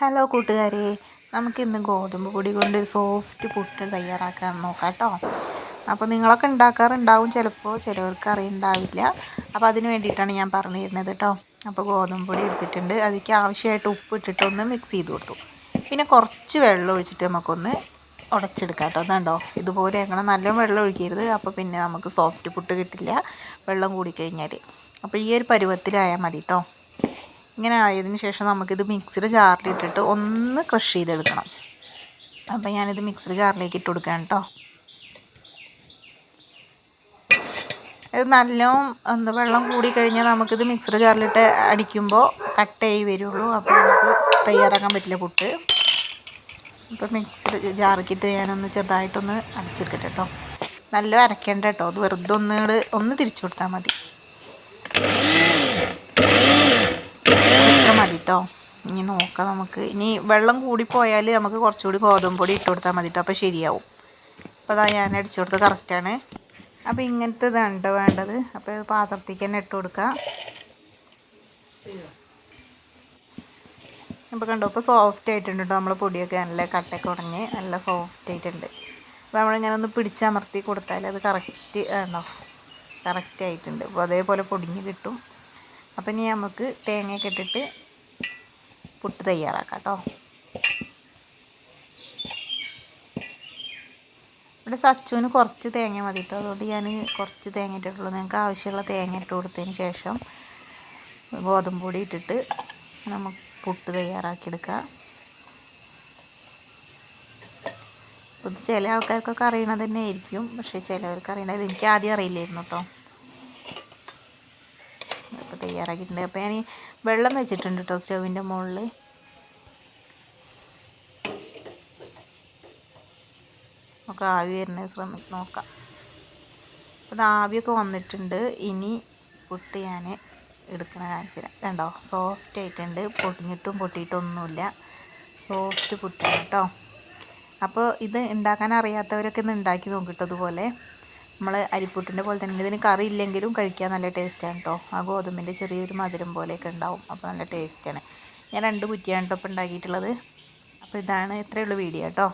Hello കൂട്ടുകാരെ. നമുക്കിന്ന് ഗോതമ്പ് പൊടി കൊണ്ട് ഒരു സോഫ്റ്റ് പുട്ട് തയ്യാറാക്കാൻ നോക്കാം കേട്ടോ അപ്പോൾ നിങ്ങളൊക്കെ ഉണ്ടാക്കാറുണ്ടാവും ചിലപ്പോൾ ചിലവർക്ക് അറിയുണ്ടാവില്ല. അപ്പോൾ അതിന് വേണ്ടിയിട്ടാണ് ഞാൻ പറഞ്ഞു തരുന്നത് കേട്ടോ അപ്പോൾ ഗോതമ്പ് പൊടി എടുത്തിട്ടുണ്ട്. അതിലേക്ക് ആവശ്യമായിട്ട് ഉപ്പ് ഇട്ടിട്ട് ഒന്ന് മിക്സ് ചെയ്ത് കൊടുത്തു. പിന്നെ കുറച്ച് വെള്ളം ഒഴിച്ചിട്ട് നമുക്കൊന്ന് ഉടച്ചെടുക്കാം കേട്ടോ അതുണ്ടോ ഇതുപോലെ അങ്ങനെ നല്ല വെള്ളം ഒഴിക്കരുത്. അപ്പോൾ പിന്നെ നമുക്ക് സോഫ്റ്റ് പുട്ട് കിട്ടില്ല. വെള്ളം കൂടിക്കഴിഞ്ഞാൽ അപ്പോൾ ഈ ഒരു പരുവത്തിലായാൽ മതി കേട്ടോ ഇങ്ങനെ ആയതിന് ശേഷം നമുക്കിത് മിക്സിയുടെ ജാറിലിട്ടിട്ട് ഒന്ന് ക്രഷ് ചെയ്തെടുക്കണം. അപ്പോൾ ഞാനിത് മിക്സിയുടെ ജാറിലേക്ക് ഇട്ട് കൊടുക്കാം കേട്ടോ. ഇത് നല്ലോണം എന്താ വെള്ളം കൂടി കഴിഞ്ഞാൽ നമുക്കിത് മിക്സിയുടെ ജാറിലിട്ട് അടിക്കുമ്പോൾ കട്ടയായി വരുള്ളൂ. അപ്പോൾ നമുക്ക് തയ്യാറാക്കാൻ പറ്റില്ല പുട്ട്. ഇപ്പോൾ മിക്സിയുടെ ജാറിക്കിട്ട് ഞാനൊന്ന് ചെറുതായിട്ടൊന്ന് അടിച്ചെടുക്കട്ടെ കേട്ടോ. നല്ല അരക്കേണ്ട കേട്ടോ. അത് വെറുതെ ഒന്ന് ഒന്ന് തിരിച്ചു കൊടുത്താൽ മതി മതി കേട്ടോ. ഇനി നോക്കാം നമുക്ക്. ഇനി വെള്ളം കൂടിപ്പോയാൽ നമുക്ക് കുറച്ചുകൂടി ഗോതമ്പൊടി ഇട്ട് കൊടുത്താൽ മതി കേട്ടോ അപ്പോൾ ശരിയാവും. അപ്പോൾ അതാ ഞാൻ അടിച്ചു കൊടുത്തത് കറക്റ്റാണ് അപ്പോൾ ഇങ്ങനത്തെ ഇതാണ് വേണ്ടത്. അപ്പോൾ ഇത് പാത്രത്തേക്ക് തന്നെ ഇട്ട് കൊടുക്കുക ഇപ്പോൾ കണ്ടോ ഇപ്പോൾ സോഫ്റ്റ് ആയിട്ടുണ്ട് കേട്ടോ നമ്മൾ പൊടിയൊക്കെ. നല്ല കട്ടയൊക്കെ ഉടഞ്ഞ് നല്ല സോഫ്റ്റ് ആയിട്ടുണ്ട്. അപ്പോൾ നമ്മളിങ്ങനെ ഒന്ന് പിടിച്ചമർത്തി കൊടുത്താൽ അത് കറക്റ്റ് ആണോ കറക്റ്റ് ആയിട്ടുണ്ട്. അപ്പോൾ അതേപോലെ പൊടിഞ്ഞ് കിട്ടും. അപ്പം ഇനി നമുക്ക് തേങ്ങയൊക്കെ ഇട്ടിട്ട് പുട്ട് തയ്യാറാക്കാം കേട്ടോ ഇവിടെ സച്ചുവിന് കുറച്ച് തേങ്ങ മതി കേട്ടോ അതുകൊണ്ട് ഞാൻ കുറച്ച് തേങ്ങ ഇട്ടിട്ടുള്ളൂ. നിങ്ങൾക്ക് ആവശ്യമുള്ള തേങ്ങ ഇട്ട് കൊടുത്തതിന് ശേഷം ഗോതമ്പ് പൊടി ഇട്ടിട്ട് നമുക്ക് പുട്ട് തയ്യാറാക്കിയെടുക്കാം. ഇത് ചില ആൾക്കാർക്കൊക്കെ അറിയണത് തന്നെ ആയിരിക്കും പക്ഷേ ചിലവർക്ക് അറിയണത് എനിക്ക് ആദ്യം അറിയില്ലായിരുന്നു കേട്ടോ. തയ്യാറാക്കിയിട്ടുണ്ട്. അപ്പോൾ ഞാൻ വെള്ളം വെച്ചിട്ടുണ്ട് കേട്ടോ സ്റ്റൗവിന്റെ മുകളിൽ. നമുക്ക് ആവി വരുന്നത് ശ്രമി നോക്കാം. അപ്പോൾ ആവിയൊക്കെ വന്നിട്ടുണ്ട്. ഇനി പുട്ട് ഞാൻ എടുക്കണ കാണിച്ചു തരാം. കണ്ടോ? സോഫ്റ്റ് ആയിട്ടുണ്ട്. പൊട്ടിഞ്ഞിട്ടും പൊട്ടിയിട്ടൊന്നുമില്ല സോഫ്റ്റ് പുട്ടാണ് കേട്ടോ അപ്പോൾ ഇത് ഉണ്ടാക്കാൻ അറിയാത്തവരൊക്കെ ഒന്ന് ഉണ്ടാക്കി നോക്കിട്ടോ അതുപോലെ നമ്മൾ അരിപ്പുട്ടിന്റെ പോലെ തന്നെ ഇതിന് കറി ഇല്ലെങ്കിലും കഴിക്കാൻ നല്ല ടേസ്റ്റാണ് കേട്ടോ ആ ഗോതമ്പിന്റെ ചെറിയൊരു മധുരം പോലെയൊക്കെ ഉണ്ടാവും. അപ്പോൾ നല്ല ടേസ്റ്റാണ്. ഞാൻ രണ്ട് കുറ്റിയാണ് കേട്ടോ ഇപ്പോൾ ഉണ്ടാക്കിയിട്ടുള്ളത്. അപ്പോൾ ഇതാണ് ഇത്രയുള്ള വീഡിയോ കേട്ടോ